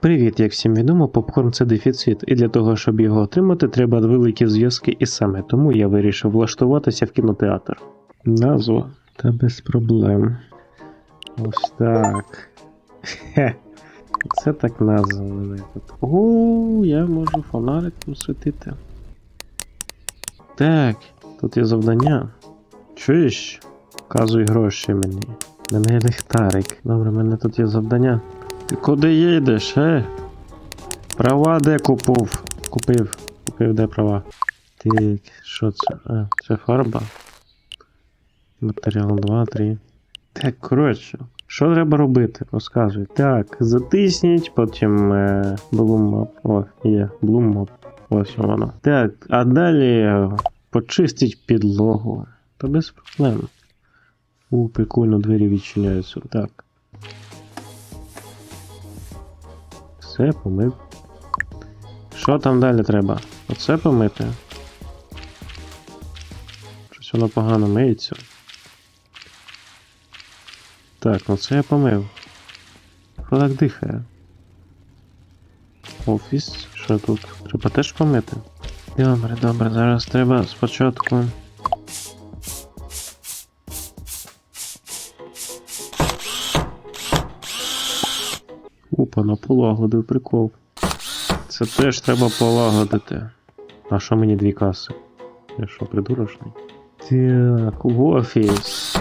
Привіт, як всім відомо, попкорн це дефіцит, і для того, щоб його отримати, треба великі зв'язки, і саме тому я вирішив влаштуватися в кінотеатр. Назва та без проблем. Ось так. Хе. Це так назва мене тут. О, я можу фонариком світити. Так, тут є завдання. Чуєш? Вказуй гроші мені. Мене ліхтарик. Добре, в мене тут є завдання. Ти куди їдеш, е? Права де купив? Купив. Купив де права. Так, що це? А, це фарба. Матеріал 2, 3. Так, коротше. Що треба робити? Розказуй. Так, затисніть, потім е, Bloom Map. О, є, Bloom. Ось воно. Так, а далі е, почистіть підлогу. Та без проблем. У, прикольно, двері відчиняються. Так. Все, помив. Що там далі треба? Оце помити? Щось воно погано миється. Так, ну це я помив. Хто так дихає? Офіс? Що тут? Треба теж помити? Добре, добре, зараз треба спочатку. Опа, на полагодив прикол. Це теж треба полагодити. А що мені дві каси? Я що, придурочний? Так, в офіс.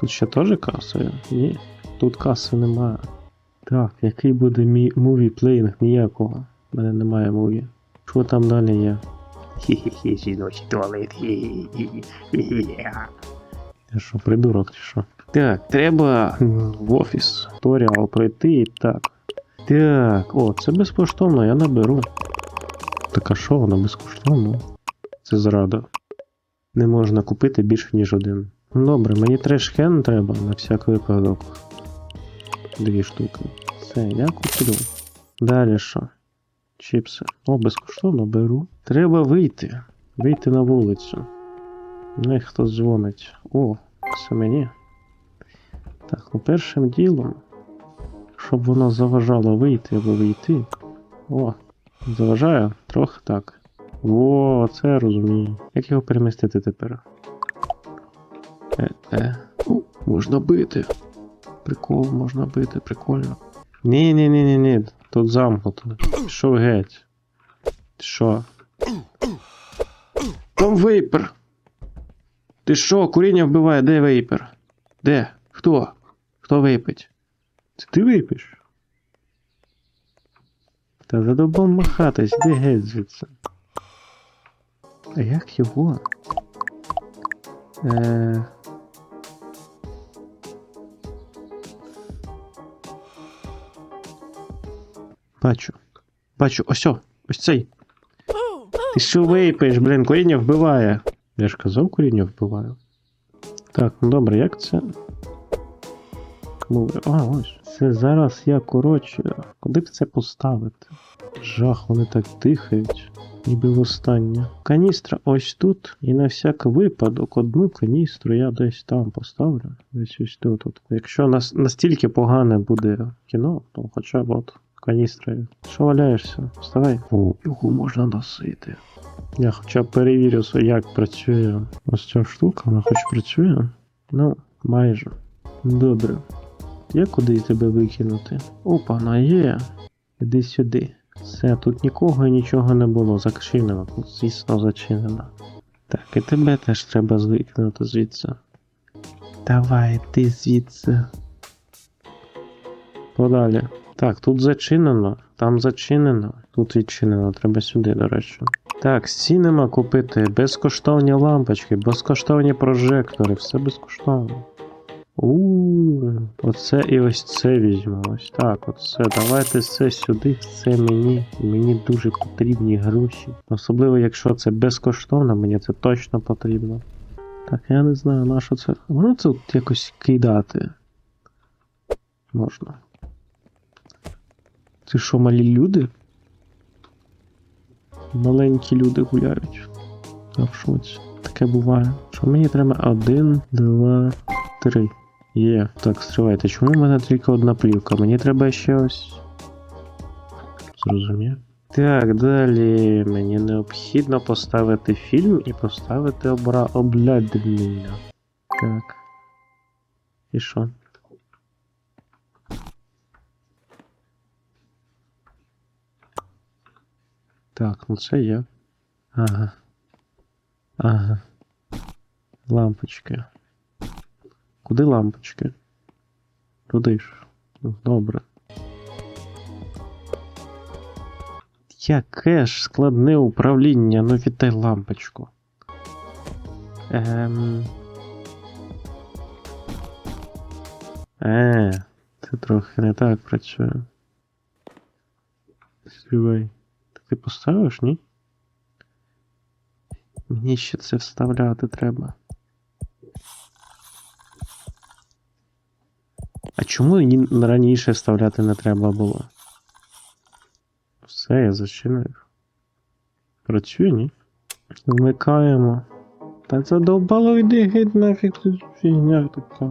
Тут ще теж каса? Ні, тут каси немає. Так, який буде мій муві плеїнг? Ніякого. У мене немає муві. Що там далі є? Хі-хі-хі, жіночий туалет. Хі-хі-хі. Я що, придурок чи що? Так, треба в офіс. Туторіал пройти і так. Так, о, це безкоштовно, я наберу. Так а що воно безкоштовно? Це зрада. Не можна купити більше, ніж один. Добре, мені треш-кен треба на всяк випадок. Дві штуки. Все, я куплю. Далі що? Чіпси. О, безкоштовно беру. Треба вийти. Вийти на вулицю. Не хто дзвонить. О, це мені. Так, ну першим ділом, щоб воно заважало вийти або вийти. О, заважає? Трохи так. О, це я розумію. Як його перемістити тепер? Е, е. Можна бити. Прикол, можна бити, прикольно. Ні, ні, ні, ні, ні. Тут замкнуто. Пішов геть. Ти Що? Там вейпер. Ти що, куріння вбиває, де вейпер? Де? Хто? Хто випить? Це ти випиш? Та задобом махатись, де геть звідси. А як його? Е... Бачу. Бачу, ось о, ось цей. Ти що випиш, блін, коріння вбиває. Я ж казав, коріння вбиваю. Так, ну добре, як це? Мови- А, ось. Це зараз я коротше. Куди б це поставити? Жах, вони так дихають. Ніби востаннє. Каністра ось тут. І на всяк випадок одну каністру я десь там поставлю. Десь ось тут. От. Якщо нас настільки погане буде кіно, то хоча б от каністра. Що валяєшся? Вставай. О, його можна носити. Я хоча б перевірю, як працює ось ця штука, вона хоч працює? Ну, майже. Добре. Є куди тебе викинути? Опа, є. Іди сюди. Все, тут нікого і нічого не було. Зачинено. Тут, звісно, зачинено. Так, і тебе теж треба звикнути звідси. Давай, ти звідси. Подалі. Так, тут зачинено, там зачинено, тут відчинено, треба сюди, до речі. Так, стінема купити, безкоштовні лампочки, безкоштовні прожектори, все безкоштовно. У, оце і ось це візьму. Ось так, оце. Давайте це сюди, це мені. Мені дуже потрібні гроші. Особливо, якщо це безкоштовно, мені це точно потрібно. Так, я не знаю, на що це. Воно це от якось кидати. Можна. Це що, малі люди? Маленькі люди гуляють. Я в. Таке буває. Що мені треба один, два, три. Є. Так, стривайте, чому в мене тільки одна плівка? Мені треба ще ось. Зрозумів. Так, далі мені необхідно поставити фільм і поставити обра... обляднення. Так. І що? Так, ну це є. Ага. Ага. Лампочки. Куди лампочки? Туди ж. Ну, Добре. Яке ж складне управління, ну віддай лампочку. Ем... Е, це трохи не так працює. Стривай. Ти поставиш, ні? Мені ще це вставляти треба. А чому її раніше вставляти не треба було? Все, я зачинив. Працює, ні? Вмикаємо. Та це довбало йди геть нафіг тут фігня така.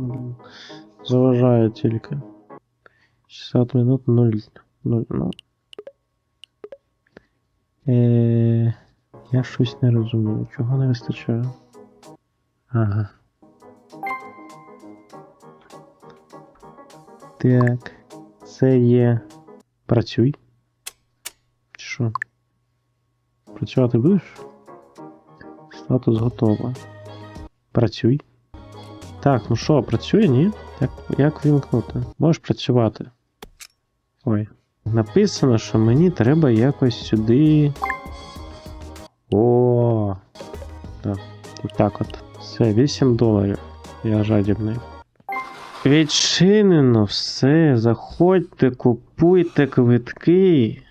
Заважає тільки. 60 минут 0. 0, 0. Е, я щось не розумію. Чого не вистачає? Ага. Так. Це є. Працюй. Чи що? Працювати будеш? Статус готово. Працюй. Так, ну що, працює, ні? Як, як вімкнути? Можеш працювати. Ой. Написано, що мені треба якось сюди. О. Так, так от. Все, 8 доларів. Я жадібний. Відчинено все. Заходьте, купуйте квитки.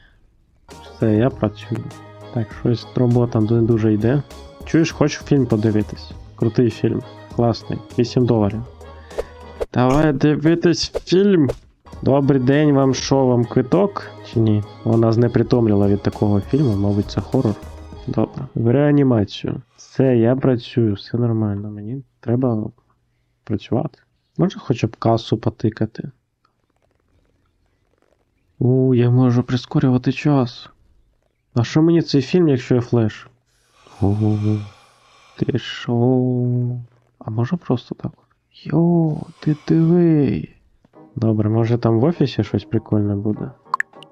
Все, я працюю. Так, щось робота не дуже йде. Чуєш, хочу фільм подивитись. Крутий фільм. Класний. 8 доларів. Давай дивитись фільм. Добрий день, вам що, вам квиток? Чи ні? Вона знепритомлювала від такого фільму, мабуть, це хорор. Добре. В реанімацію. Все, я працюю, все нормально. Мені треба працювати. Може хоча б касу потикати. У, я можу прискорювати час. А що мені цей фільм, якщо я флеш? Ого. Ти що? А може просто так? Йо, ти диви. Добре, може там в офісі щось прикольне буде.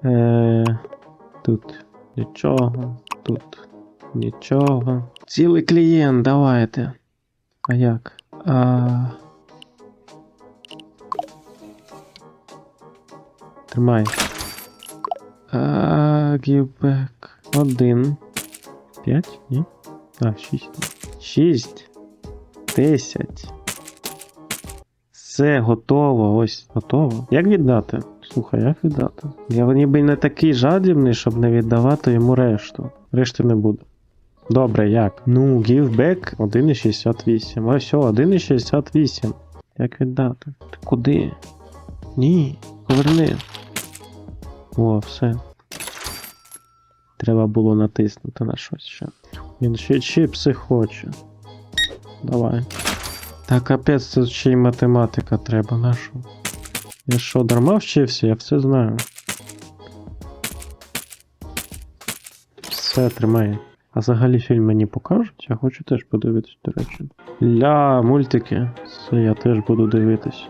Е, тут нічого, тут нічого. Цілий клієнт, давайте. А як? А... Тримай. А, гівбек. Один. П'ять? Ні? А, шість. Шість. Десять. Все, готово, ось, готово. Як віддати? Слухай, як віддати? Я ніби не такий жадібний, щоб не віддавати йому решту. Решти не буде. Добре, як? Ну, back 1,68. Ось, о, 1,68. Як віддати? Ти куди? Ні, поверни. О, все. Треба було натиснути на щось ще. Він ще чіпси хоче. Давай. Та капець, тут ще й математика треба нашу. Я що, дарма вчився, я все знаю. Все, тримай. А взагалі фільм мені покажуть, я хочу теж подивитись, до речі. Ля, мультики. Все, я теж буду дивитись.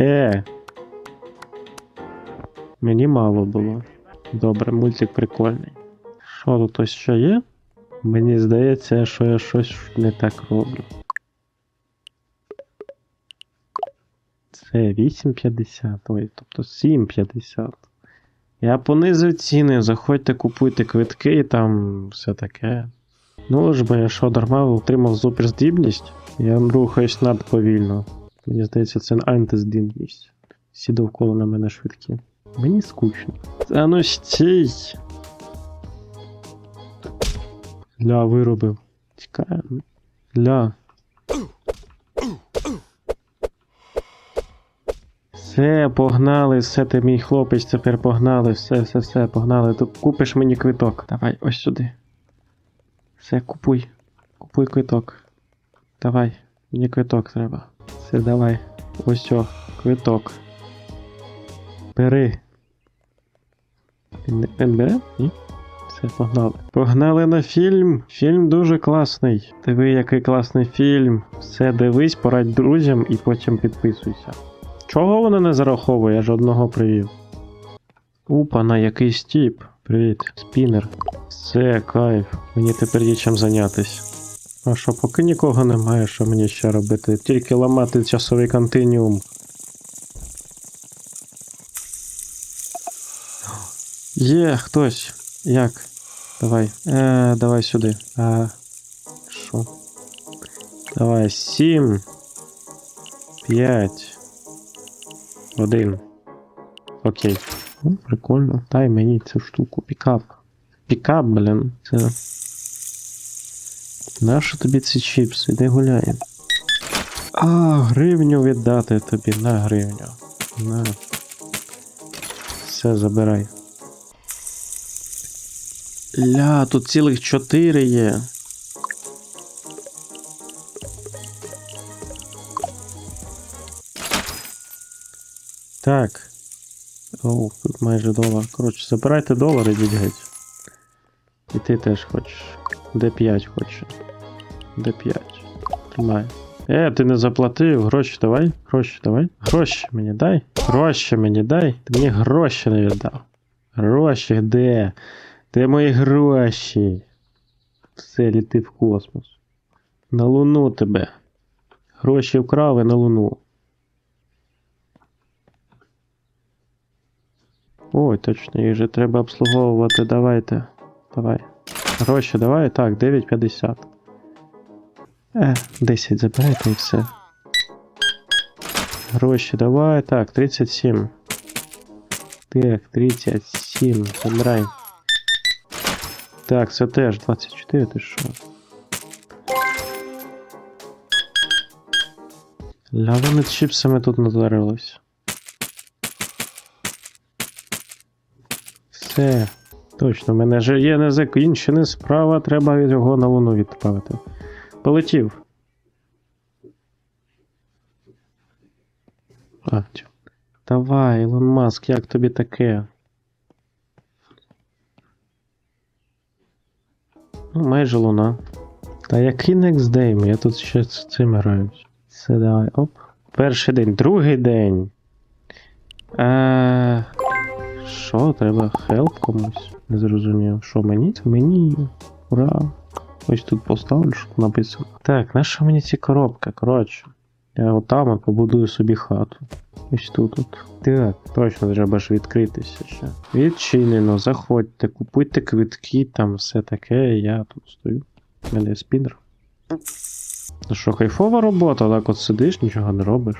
Е. Мені мало було. Добре, мультик прикольний. Що тут ось ще є? Мені здається, що я щось не так роблю. Це 8,50, ой, тобто 7,50. Я понизив ціни, заходьте, купуйте квитки і там все таке. Ну ж бо я що дарма отримав суперздібність, я рухаюсь надповільно. Мені здається, це антиздібність. Всі довкола на мене швидкі. Мені скучно. Та ну стій! Ля, виробив. Тікає. Ля. Все, погнали, все, ти мій хлопець, тепер погнали, все, все, все, погнали. Тут купиш мені квиток. Давай, ось сюди. Все, купуй. Купуй квиток. Давай, мені квиток треба. Все, давай. Ось о, квиток. Бери. Він Він бере? Ні? Все, погнали. Погнали на фільм. Фільм дуже класний. Диви, який класний фільм. Все, дивись, порадь друзям і потім підписуйся. Чого воно не зараховує? Я ж одного привів. Опа, на який стіп. Привіт, спінер. Все, кайф. Мені тепер є чим зайнятись. А що, поки нікого немає, що мені ще робити? Тільки ламати часовий континіум. Є хтось. Як? Давай. Е, давай сюди. А. Що? Давай, сім. П'ять. Один. Окей. Ну, прикольно. Дай мені цю штуку. Пікап. Пікап, блін. Це. Нащо тобі ці чіпси? іди гуляємо? А, гривню віддати тобі на гривню. На. Все, забирай. Ля, тут цілих чотири є. Так. Оу, тут майже долар. Коротше, забирайте долари, дідь геть. І ти теж хочеш. Де 5 хочеш. Д5. Тримай. Е, ти не заплатив, гроші давай. Гроші давай. Гроші мені дай. Гроші мені дай. Ти мені гроші не віддав. Гроші де? Де мої гроші? Все літи в космос. На луну тебе. Гроші вкрав і на луну. Ой, точно, їх же треба обслуговувати. Давайте. Давай. Гроші, давай. Так, 9,50. Е, 10 забирайте і все. Гроші, давай. Так, 37. Так, 37. Забирай. Так, це теж 24, ти що? Ля вони чіпсами тут надарились. Все. Точно, в мене ж є не закінчене справа, треба його на луну відправити. Полетів. А. Давай, Ілон Маск, як тобі таке? Ну, майже луна. Та який next day? Я тут ще з цим граюсь. Все, давай, оп. Перший день, другий день. Е... Що, треба хелп комусь? Не зрозумів. Що мені? Це мені. Ура. Ось тут поставлю, щоб написано. Так, наша мені ці коробки? Коротше. Я отам от побудую собі хату. Ось тут от. Так, точно треба ж відкритися ще. Відчинено, заходьте, купуйте квитки, там все таке, я тут стою. У мене спінер. Ну що, кайфова робота, так от сидиш, нічого не робиш.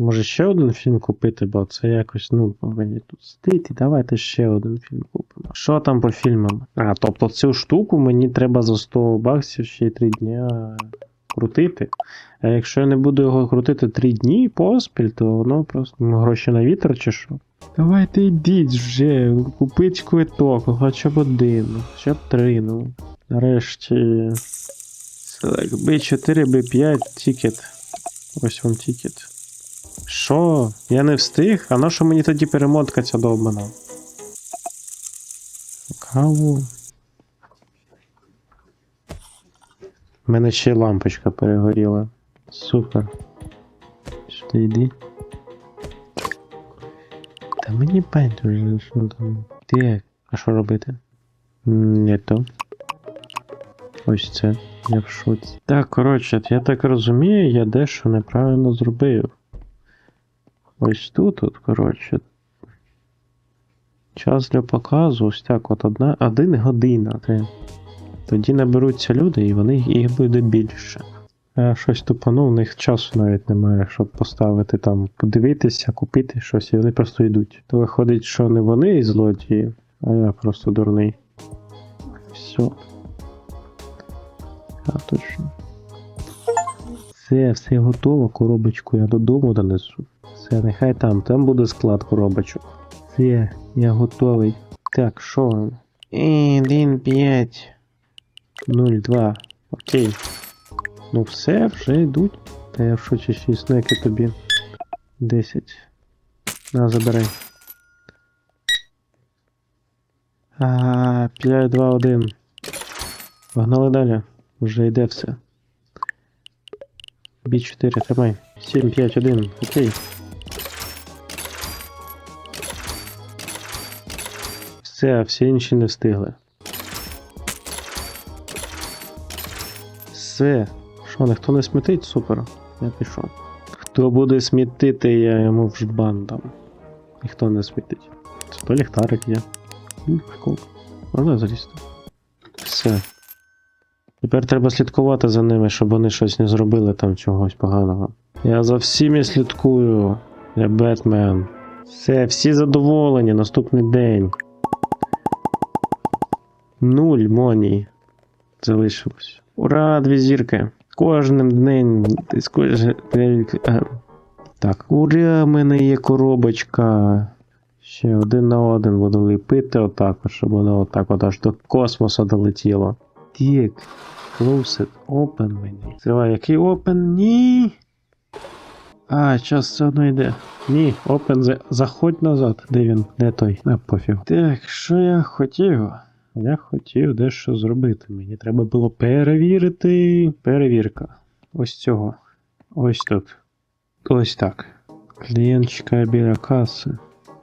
Може ще один фільм купити, бо це якось, ну, повинні тут сидіти. Давайте ще один фільм купимо. Що там по фільмам? А, тобто цю штуку мені треба за 100 баксів ще й 3 дня крутити. А якщо я не буду його крутити 3 дні поспіль, то воно просто ну, гроші на вітер чи що? Давайте йдіть вже, купіть квиток, хоча б один, хоча б три, ну. Нарешті. Так, B4, B5, тікет. Ось вам тікет. Що? Я не встиг? А на що мені тоді перемотка ця довбана? Каву. У мене ще лампочка перегоріла. Супер. Сюди йди. Та мені байдуже, що там. Так, а що робити? Не то. Ось це. Я в шоці. Так, коротше, я так розумію, я дещо неправильно зробив. Ось тут, от, коротше. Час для показу, ось так, от одна, один година. Тоді наберуться люди, і вони їх буде більше. А щось тупану, у них часу навіть немає, щоб поставити там, подивитися, купити щось, і вони просто йдуть. То виходить, що не вони і злодії, а я просто дурний. Все. А, точно. Все, все готово, коробочку я додому донесу. Все нехай там, там буде склад коробочок. Все, я готовий. Так, що? 1, 5, 0, 2. Окей. Ну все, вже йдуть. Та я в шоці ще снеки тобі. 10. На, забирай. А, 5, 2, 1. Погнали далі. Вже йде все. Бі4, тримай. 7, 5, 1. Окей. Все, а всі інші не встигли. Все. Що, ніхто не смітить? Супер. Я пішов. Хто буде смітити, я йому в жбан дам. Ніхто не смітить. Це то ліхтарик є. Ну, прикол. Можна залізти. Все. Тепер треба слідкувати за ними, щоб вони щось не зробили там чогось поганого. Я за всіми слідкую. Я Бетмен. Все, всі задоволені, наступний день. Нуль моній. Залишилось. Ура, дві зірки. Кожним днем. е, Так, ура, в мене є коробочка. Ще один на один буду ліпити отак, от, щоб воно отак от аж до космосу долетіло. Так. Close it. Open мені. Тривай, який open? Ні. А, час все одно йде. Ні, open, заходь назад. Де він? Де той? А, пофіг. Так, що я хотів? Я хотів дещо зробити. Мені треба було перевірити. Перевірка. Ось цього. Ось тут. Ось так. Клієнт чекає біля каси.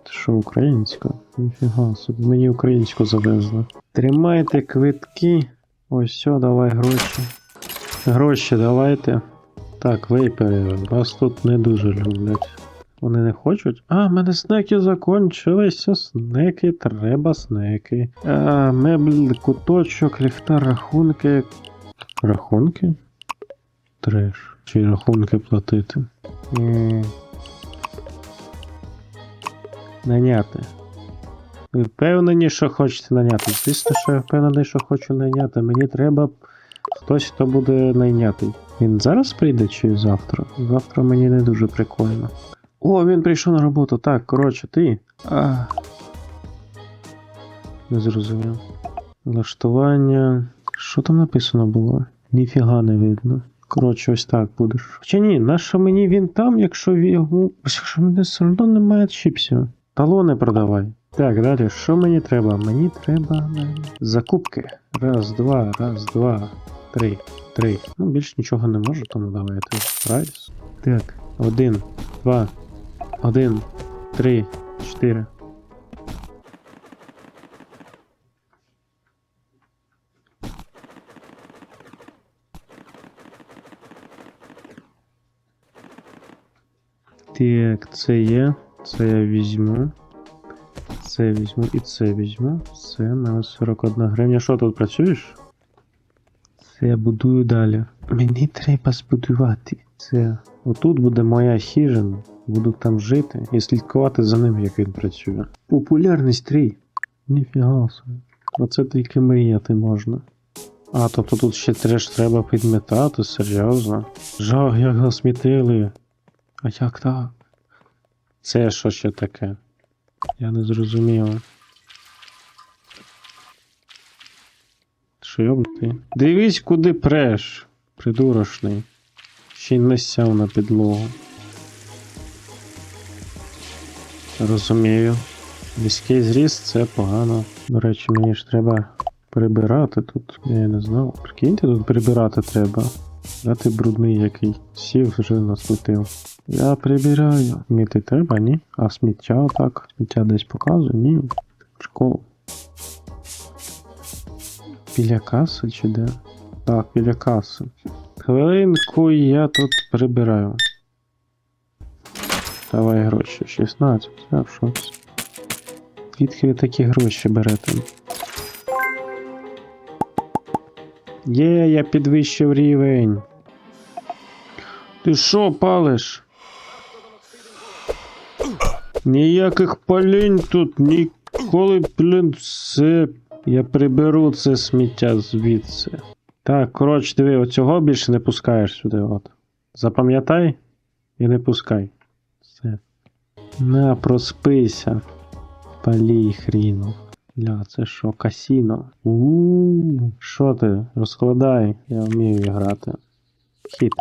Це що, українська? Ніфіга собі, мені українську завезли. Тримайте квитки. Ось все, давай гроші. Гроші давайте. Так, вейпери, вас тут не дуже люблять. Вони не хочуть? А, в мене снеки закончилися. Снеки, треба снеки. А, мебль, куточок, ліхтар, рахунки. Рахунки? Треш. Чи рахунки платити? М. Наняти. Ви впевнені, що хочете наняти? Звісно, що я впевнений, що хочу найняти. Мені треба хтось, хто буде найнятий. Він зараз прийде чи завтра? Завтра мені не дуже прикольно. О, він прийшов на роботу. Так, коротше, ти. А... Не зрозумів. Влаштування. Що там написано було? Ніфіга не видно. Коротше, ось так будеш. Хоча ні, нащо мені він там, якщо він його. Якщо мене все одно немає чіпсів. Талони продавай. Так, далі, що мені треба? Мені треба закупки. Раз, два, раз, два, три, три. Ну, більш нічого не можу, тому давайте. Райс. Так, один, два, один, три, чотири. Так, це є. Це я візьму. Це візьму і це візьму. В мене 41 гривня. Що тут працюєш? Це я будую далі. Мені треба збудувати. Це. Отут буде моя хижина. Буду там жити і слідкувати за ним, як він працює. Популярність 3. Ніфіга собі. Оце тільки мріяти можна. А, тобто тут ще треш треба підметати, серйозно. Жах, як засмітили. А як так? Це що ще таке? Я не зрозумів. Йобнути? Дивись, куди преш, придурошний. Ще й не сяв на підлогу. Розумію. Низький зріст це погано. До речі, мені ж треба прибирати тут. Я не знав. Прикиньте, тут прибирати треба. А ти брудний який. Сів вже насмітив. Я прибираю. Міти треба, ні? А сміття так. Сміття десь показує? Ні. Школу. Біля каси чи де? Так, біля каси. Хвилинку я тут прибираю. Давай гроші. 16. Я в шоці. Звідки ви такі гроші берете? Є, я підвищив рівень. Ти що палиш? Ніяких палінь тут ніколи, блін, все. Я приберу це сміття звідси. Так, коротше, диви, оцього більше не пускаєш сюди, от. Запам'ятай і не пускай. На, проспися. Палій хріну. Ля, це що, касіно? у Що ти? Розкладай, я вмію грати. Хіт.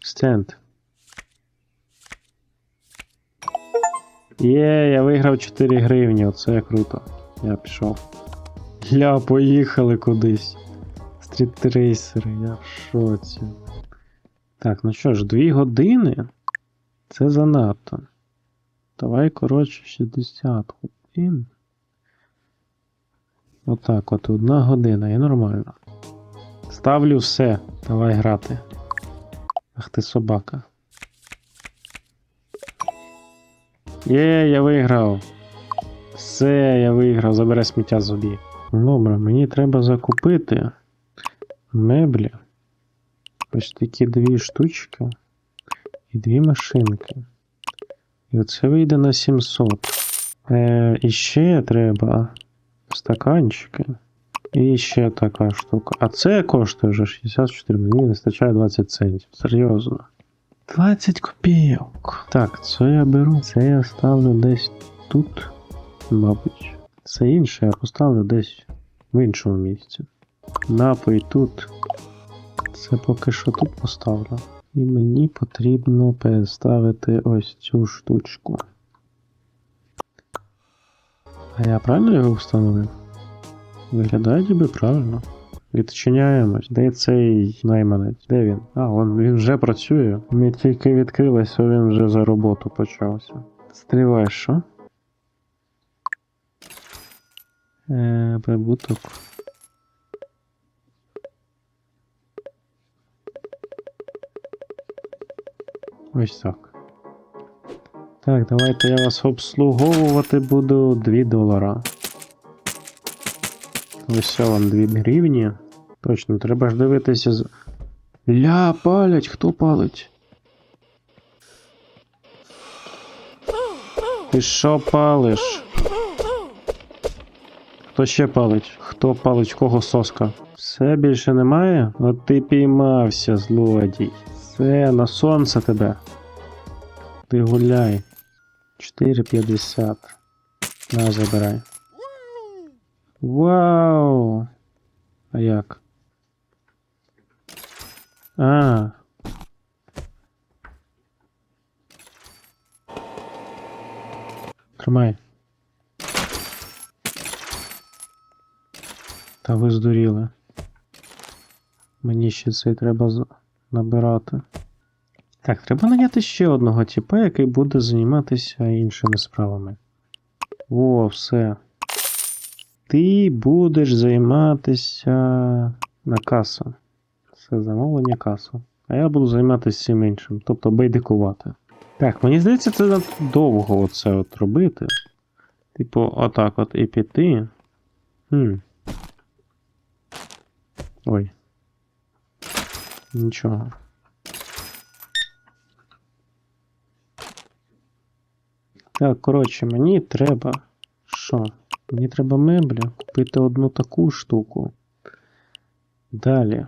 Стенд. Є, я виграв 4 гривні, оце круто. Я пішов. Ля, поїхали кудись. Стрітрейсери, я в шоці. Так, ну що ж, 2 години? Це занадто. Давай, коротше, 60 годин. Отак, от одна година, і нормально. Ставлю все. Давай грати. Ах ти собака. Є, я виграв. Все, я виграв, забере сміття з собі. Добре, мені треба закупити меблі. Ось такі дві штучки і дві машинки. І оце вийде на 700. Е, і ще треба стаканчики. І ще така штука. А це коштує вже 64, мені вистачає 20 центів. Серйозно. 20 копійок. Так, це я беру. Це я ставлю десь тут, мабуть. Це інше я поставлю десь в іншому місці. Напій тут. Це поки що тут поставлю. І мені потрібно переставити ось цю штучку. А я правильно його встановив? Виглядає ніби правильно. Відчиняємось. Де цей найманець? Де він? А, он, він вже працює. Ми тільки відкрилися, він вже за роботу почався. Стривай, що? Е, прибуток. Ось так. Так, давайте я вас обслуговувати буду 2 долара. Ось вам 2 гривні. Точно, треба ж дивитися з. Ля, палять, хто палить? Ти що палиш? Хто ще палить? Хто палить, кого соска? Все більше немає? От ти піймався, злодій. Все, на сонце тебе. Ти гуляй. 4,50. На, забирай. Вау! А як? А. Тримай. Та ви здуріли. Мені ще це треба набирати. Так, треба наняти ще одного типа, який буде займатися іншими справами. О, все. Ти будеш займатися на касу. Все замовлення касу. А я буду займатися всім іншим, тобто байдикувати. Так, мені здається, це довго оце от робити. Типу, отак от і піти. Хм. Ой. Нічого. Так, коротше, мені треба. Що? Мені треба мебля, купити одну таку штуку. Далі.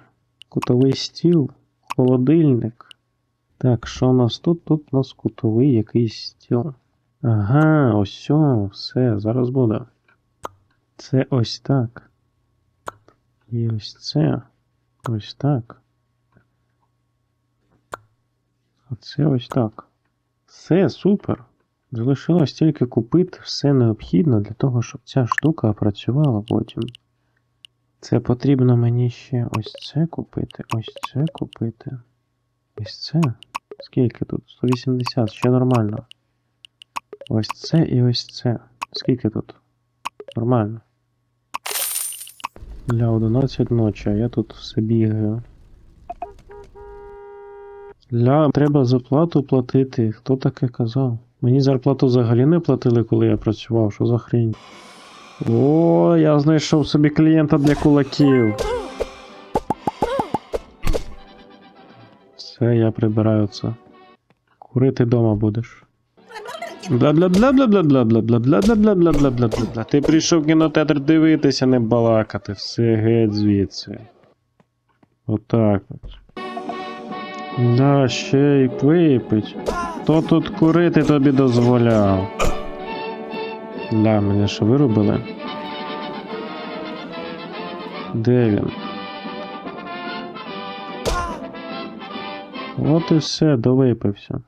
Кутовий стіл, холодильник. Так, що у нас тут? Тут у нас кутовий якийсь стіл. Ага, ось все, зараз буде. Це ось так. І ось це. Ось так. А це ось так. Все, супер. Залишилось тільки купити все необхідне для того, щоб ця штука працювала потім. Це потрібно мені ще ось це купити, ось це купити. Ось це. Скільки тут? 180, ще нормально. Ось це і ось це. Скільки тут? Нормально. Для 11 ночі, а я тут все бігаю. Ля, треба зарплату платити. Хто таке казав? Мені зарплату взагалі не платили, коли я працював. Що за хрінь? О, я знайшов собі клієнта для кулаків. Все, я прибираю це. Курити дома будеш. бла бла бла бла бла бла бла бла бла бла бла бла бла бла бла бла Ти прийшов в кінотеатр дивитися, не балакати. Все геть звідси. Отак от. Да, ще й випить. Хто тут курити тобі дозволяв? Да, мене що вирубили. Де він? От і все, довипився.